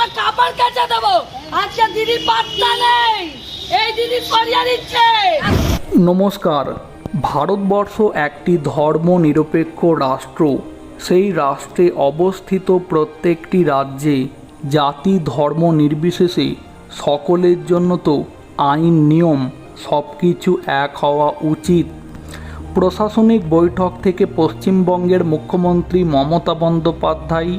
আমরা কাপড় কেচে দেবো। আজকে দিদি পাত্তা নেই। এই দিদি সরিয়ে দিচ্ছে। নমস্কার। ভারতবর্ষ একটি ধর্ম নিরপেক্ষ রাষ্ট্র। সেই রাষ্ট্রে অবস্থিত প্রত্যেকটি রাজ্যে জাতি ধর্ম নির্বিশেষে সকলের জন্য তো আইন, নিয়ম সব কিছু এক হওয়া উচিত। প্রশাসনিক বৈঠক থেকে পশ্চিমবঙ্গের মুখ্যমন্ত্রী মমতা বন্দ্যোপাধ্যায়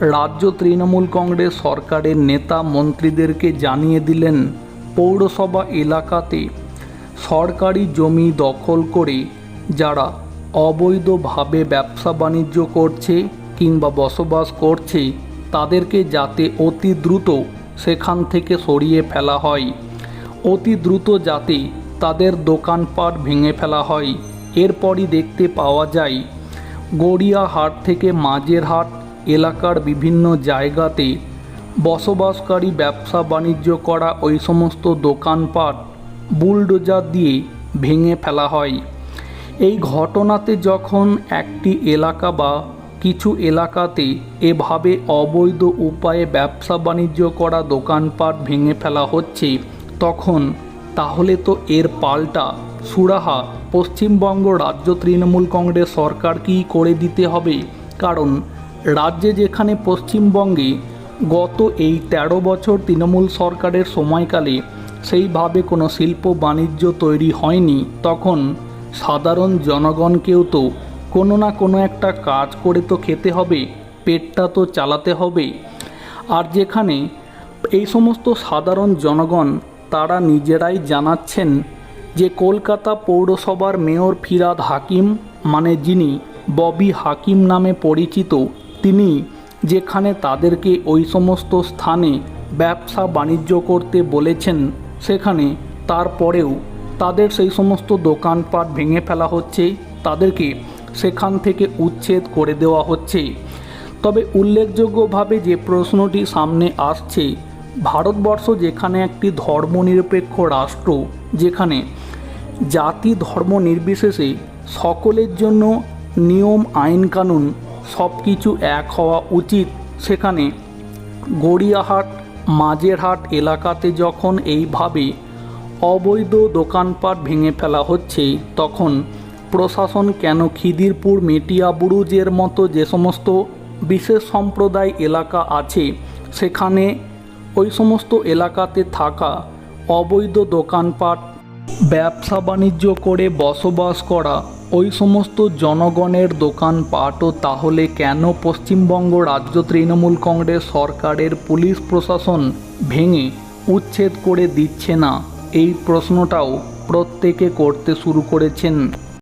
রাজ্য তৃণমূল কংগ্রেস সরকারের নেতা মন্ত্রীদেরকে জানিয়ে দিলেন পৌরসভা এলাকাতে সরকারি জমি দখল করে যারা অবৈধভাবে ব্যবসা বাণিজ্য করছে কিংবা বসবাস করছে তাদেরকে যাতে অতি দ্রুত সেখান থেকে সরিয়ে ফেলা হয়। অতি দ্রুত যাতে তাদের দোকানপাট ভেঙে ফেলা হয়। এরপরই দেখতে পাওয়া যায়, গড়িয়াহাট থেকে মাঝের হাট এলাকার বিভিন্ন জায়গাতে বসবাসকারী ব্যবসা বাণিজ্য করা ওই সমস্ত দোকানপাট বুলডোজার দিয়ে ভেঙে ফেলা হয়। এই ঘটনাতে যখন একটি এলাকা বা কিছু এলাকাতে এভাবে অবৈধ উপায়ে ব্যবসা বাণিজ্য করা দোকানপাট ভেঙে ফেলা হচ্ছে, তখন তাহলে তো এর পাল্টা সুরাহা পশ্চিমবঙ্গ রাজ্য তৃণমূল কংগ্রেস সরকারকেই করে দিতে হবে। কারণ রাজ্যে যেখানে পশ্চিমবঙ্গে গত এই ১৩ বছর তৃণমূল সরকারের সময়কালে সেইভাবে কোনো শিল্প বাণিজ্য তৈরি হয়নি, তখন সাধারণ জনগণকেও তো কোনো না কোনো একটা কাজ করে তো খেতে হবে, পেটটা তো চালাতে হবে। আর যেখানে এই সমস্ত সাধারণ জনগণ তারা নিজেরাই জানাচ্ছেন যে কলকাতা পৌরসভার মেয়র ফিরাদ হাকিম মানে যিনি ববি হাকিম নামে পরিচিত তিনি যেখানে তাদেরকে ওই সমস্ত স্থানে ব্যবসা বাণিজ্য করতে বলেছেন, সেখানে তারপরেও তাদের সেই সমস্ত দোকানপাট ভেঙে ফেলা হচ্ছে, তাদেরকে সেখান থেকে উচ্ছেদ করে দেওয়া হচ্ছে। তবে উল্লেখযোগ্যভাবে যে প্রশ্নটি সামনে আসছে, ভারতবর্ষ যেখানে একটি ধর্মনিরপেক্ষ রাষ্ট্র, যেখানে জাতি ধর্ম নির্বিশেষে সকলের জন্য নিয়ম, আইন, কানুন সব কিছু এক হওয়া উচিত। সেখানে গড়িয়াহাট, মাঝেরহাট এলাকাতে যখন এইভাবে অবৈধ দোকানপাট ভেঙে ফেলা হচ্ছে, তখন প্রশাসন কেন খিদিরপুর মেটিয়াবুরুজের মতো যে সমস্ত বিশেষ সম্প্রদায় এলাকা আছে, সেখানে ওই সমস্ত এলাকাতে থাকা অবৈধ দোকানপাট, ব্যবসা বাণিজ্য করে বসবাস করা ওই সমস্ত জনগণের দোকানপাটও তাহলে কেন পশ্চিমবঙ্গ রাজ্য তৃণমূল কংগ্রেস সরকারের পুলিশ প্রশাসন ভেঙে উচ্ছেদ করে দিচ্ছে না? এই প্রশ্নটাও প্রত্যেকে করতে শুরু করেছেন।